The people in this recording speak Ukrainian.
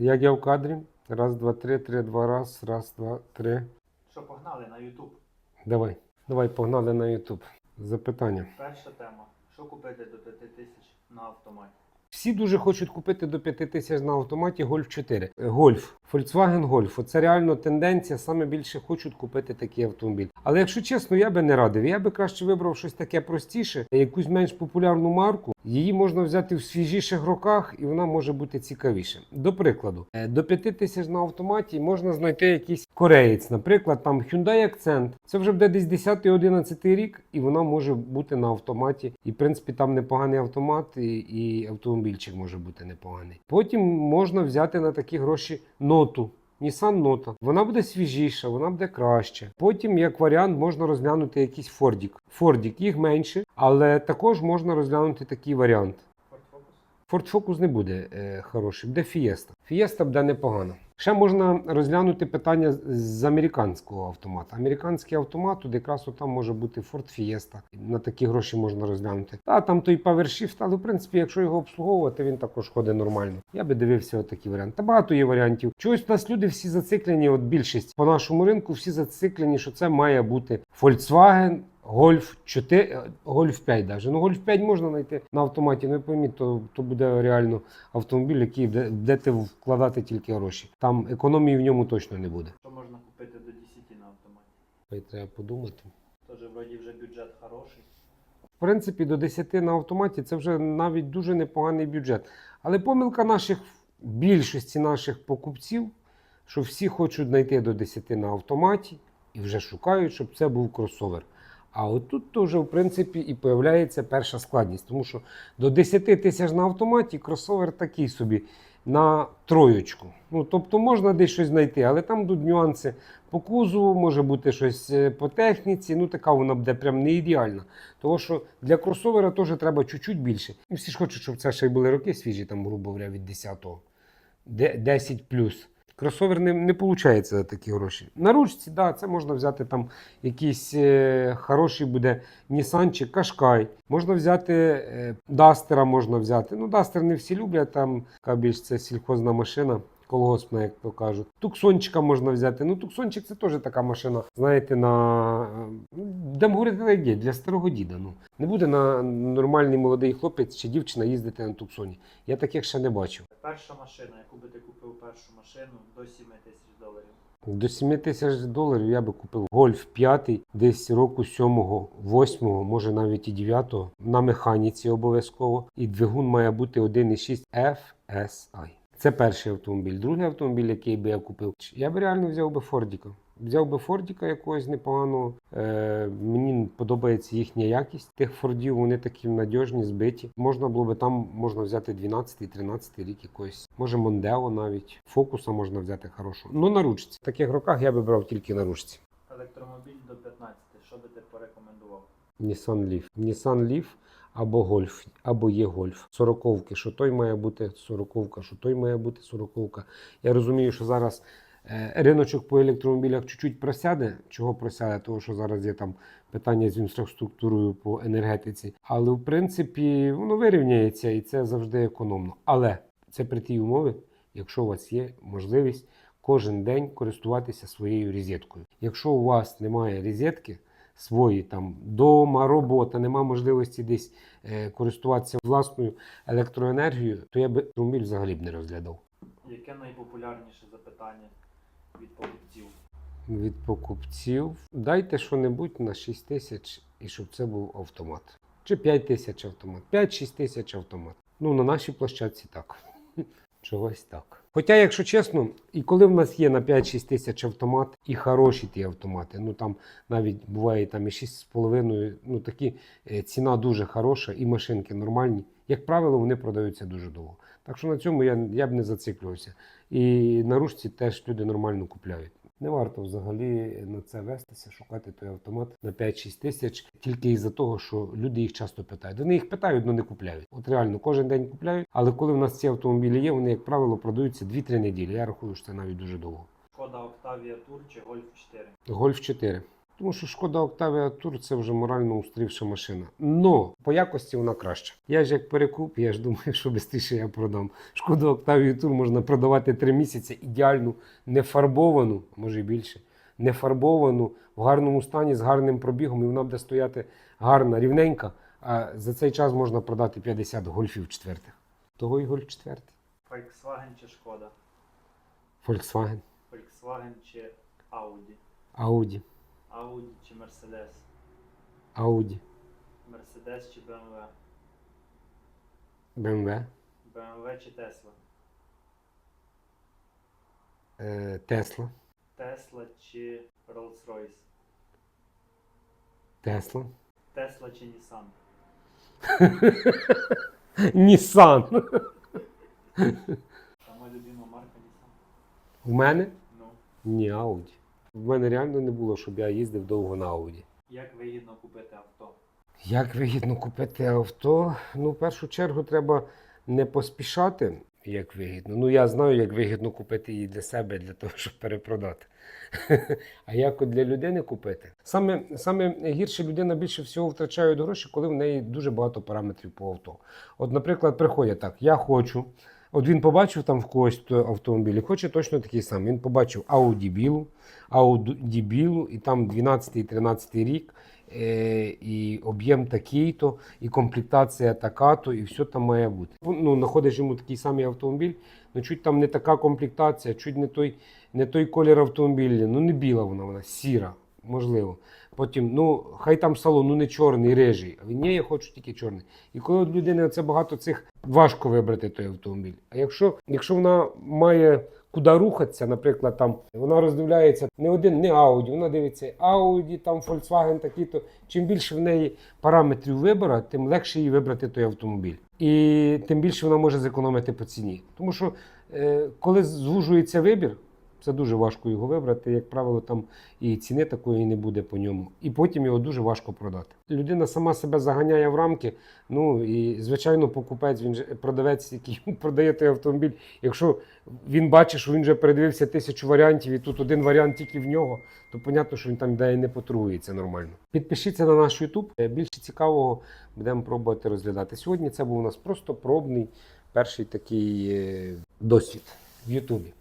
Як я в кадрі? Раз, два, три, три, два, раз, раз, два, три. Що погнали на YouTube? Давай. Давай погнали на YouTube. Запитання. Перша тема. Що купити до 5 тисяч на автоматі? Всі дуже хочуть купити до 5 тисяч на автоматі Golf 4. Е, Golf. Volkswagen Golf. Це реально тенденція. Саме більше хочуть купити такий автомобіль. Але якщо чесно, я би не радив. Я би краще вибрав щось таке простіше, якусь менш популярну марку. Її можна взяти в свіжіших роках, і вона може бути цікавіше. До прикладу, е, до 5 тисяч на автоматі можна знайти якийсь кореєць, наприклад, там Hyundai Accent. Це вже буде десь 10-11 рік, і вона може бути на автоматі. І в принципі там непоганий автомат, і, і автомобільчик може бути непоганий. Потім можна взяти на такі гроші ноту. Nissan Nota. Вона буде свіжіша, вона буде краще. Потім, як варіант, можна розглянути якийсь Фордік. Фордік їх менше, але також можна розглянути такий варіант. Ford Focus? Не буде е, хороший, буде Fiesta. Fiesta буде непогано. Ще можна розглянути питання з- американського автомата. Американський автомат, тут якраз там може бути Ford Fiesta. На такі гроші можна розглянути. Та там той PowerShift, але в принципі, якщо його обслуговувати, він також ходить нормально. Я би дивився отакі варіанти. Та багато є варіантів. Чогось у нас люди всі зациклені, от більшість по нашому ринку, всі зациклені, що це має бути Volkswagen. Golf 4, е, Golf 5 даже. Ну, Golf 5 можна знайти на автоматі, ну пойміть, то, то буде реально автомобіль, який буде- будете вкладати тільки гроші. Там економії в ньому точно не буде. Що можна купити до 10 на автоматі? Треба подумати. Тож вроді вже бюджет хороший. В принципі, до 10 на автоматі це вже навіть дуже непоганий бюджет. Але помилка наших більшості наших покупців, що всі хочуть знайти до 10 на автоматі і вже шукають, щоб це був кросовер. А отут то вже, в принципі, і появляється перша складність, тому що до 10 тисяч на автоматі кросовер такий собі на троєчку. Ну, тобто можна десь щось знайти, але там будуть нюанси по кузову, може бути щось е, по техніці. Ну, така вона буде прям не ідеальна. Тому що для кросовера теж треба чуть-чуть більше. І всі ж хочуть, щоб це ще й були роки свіжі, там, грубо говоря, від 10-го. 10 плюс. Кросовер не, не виходить за такі гроші. На ручці, да, це можна взяти там якийсь е, хороший буде Нісанчик, Кашкай. Можна взяти е, Дастера, можна взяти. Ну, Дастер не всі люблять, там більш це сільхозна машина. Колгоспна, як то кажуть. Туксончика можна взяти. Ну, туксончик це теж така машина, знаєте, на е, говорити як є, для старого діда. Ну не буде на нормальний молодий хлопець чи дівчина їздити на туксоні. Я таких ще не бачив. Перша машина, яку би ти купив першу машину до 7 тисяч доларів. До 7 тисяч доларів я би купив гольф 5, десь року 7-го, 8-го, може навіть і 9-го, на механіці обов'язково. І двигун має бути 1,6 FSI. Це перший автомобіль. Другий автомобіль, який би я купив, я би реально взяв би Фордіка. Взяв би Фордіка якогось непоганого. Е, мені подобається їхня якість тих Фордів. Вони такі надіжні, збиті. Можна було би там можна взяти 12-13 рік якоїсь. Може Мондео навіть. Фокуса можна взяти хорошого. Ну на ручці. В таких роках я би брав тільки на ручці. Електромобіль до 15. Що би ти порекомендував? Nissan Leaf. Nissan Leaf або Golf, або є Golf. Сороковки, що той має бути сороковка, що той має бути сороковка. Я розумію, що зараз е, риночок по електромобілях чуть-чуть просяде. Чого просяде? Тому що зараз є там питання з інфраструктурою по енергетиці. Але в принципі воно вирівняється і це завжди економно. Але це при тій умові, якщо у вас є можливість кожен день користуватися своєю розеткою. Якщо у вас немає розетки, свої там дома, робота, нема можливості десь е, користуватися власною електроенергією, то я би автомобіль взагалі б не розглядав. Яке найпопулярніше запитання від покупців? Від покупців дайте що-небудь на 6 тисяч і щоб це був автомат. Чи 5 тисяч автомат, 5-6 тисяч автомат. Ну, на нашій площадці так. Чогось так. Хоча, якщо чесно, і коли в нас є на 5-6 тисяч автомат, і хороші ті автомати, ну там навіть буває там і 6,5, ну такі е, ціна дуже хороша, і машинки нормальні. Як правило, вони продаються дуже довго. Так що на цьому я, я б не зациклювався. І на ручці теж люди нормально купляють. Не варто взагалі на це вестися, шукати той автомат на 5-6 тисяч, тільки із-за того, що люди їх часто питають. Вони їх питають, але не купляють. От реально кожен день купляють. Але коли в нас ці автомобілі є, вони, як правило, продаються 2-3 неділі. Я рахую, що це навіть дуже довго. Шкода Октавія Тур чи Гольф 4? Гольф 4. Тому що шкода Octavia Tour це вже морально устарівша машина. Но по якості вона краща. Я ж як перекуп, я ж думаю, що швидше я продам. Шкоду Octavia Tour можна продавати 3 місяці ідеальну, не фарбовану, може і більше, не фарбовану, в гарному стані, з гарним пробігом, і вона буде стояти гарна, рівненька. А за цей час можна продати 50 гольфів четвертих. Того і гольф четвертий. Volkswagen чи Шкода? Volkswagen, Volkswagen чи Audi? Audi, Audi чи Mercedes? Audi, Mercedes чи BMW? BMW, BMW чи Tesla? е, Tesla, Tesla чи Rolls-Royce? Tesla, Tesla чи Nissan? Nissan. Сама любима марка Nissan? У мене? Ну, Ні, Audi. В мене реально не було, щоб я їздив довго на Audi. як вигідно купити авто? Як вигідно купити авто? Ну, в першу чергу, треба не поспішати, як вигідно. Ну, я знаю, як вигідно купити її для себе, для того, щоб перепродати. А як для людини купити? Саме, саме гірше людина більше всього втрачає гроші, коли в неї дуже багато параметрів по авто. От, наприклад, приходять так: я хочу. От він побачив там в когось автомобіль і хоче точно такий самий. Він побачив Audi білу, Audi білу, і там 12-13 рік, е, і об'єм такий-то, і комплектація така-то, і все там має бути. Ну, знаходиш йому такий самий автомобіль, ну чуть там не така комплектація, чуть не той, не той колір автомобіля, ну не біла вона, вона сіра, можливо. Потім, ну, хай там салон, ну не чорний, рижий. А він ні, я хочу тільки чорний. І коли от людини це багато цих важко вибрати той автомобіль. А якщо, якщо вона має куди рухатися, наприклад, там вона роздивляється не один, не Audi, вона дивиться Audi, там Volkswagen такий, то чим більше в неї параметрів вибору, тим легше їй вибрати той автомобіль. І тим більше вона може зекономити по ціні. Тому що е, коли звужується вибір, це дуже важко його вибрати. Як правило, там і ціни такої не буде по ньому. І потім його дуже важко продати. Людина сама себе заганяє в рамки. Ну і звичайно, покупець, він же продавець, який продає той автомобіль. Якщо він бачить, що він вже передивився тисячу варіантів, і тут один варіант тільки в нього, то понятно, що він там і не потрується нормально. Підпишіться на наш YouTube. Більше цікавого будемо пробувати розглядати. Сьогодні це був у нас просто пробний перший такий е, досвід в Ютубі.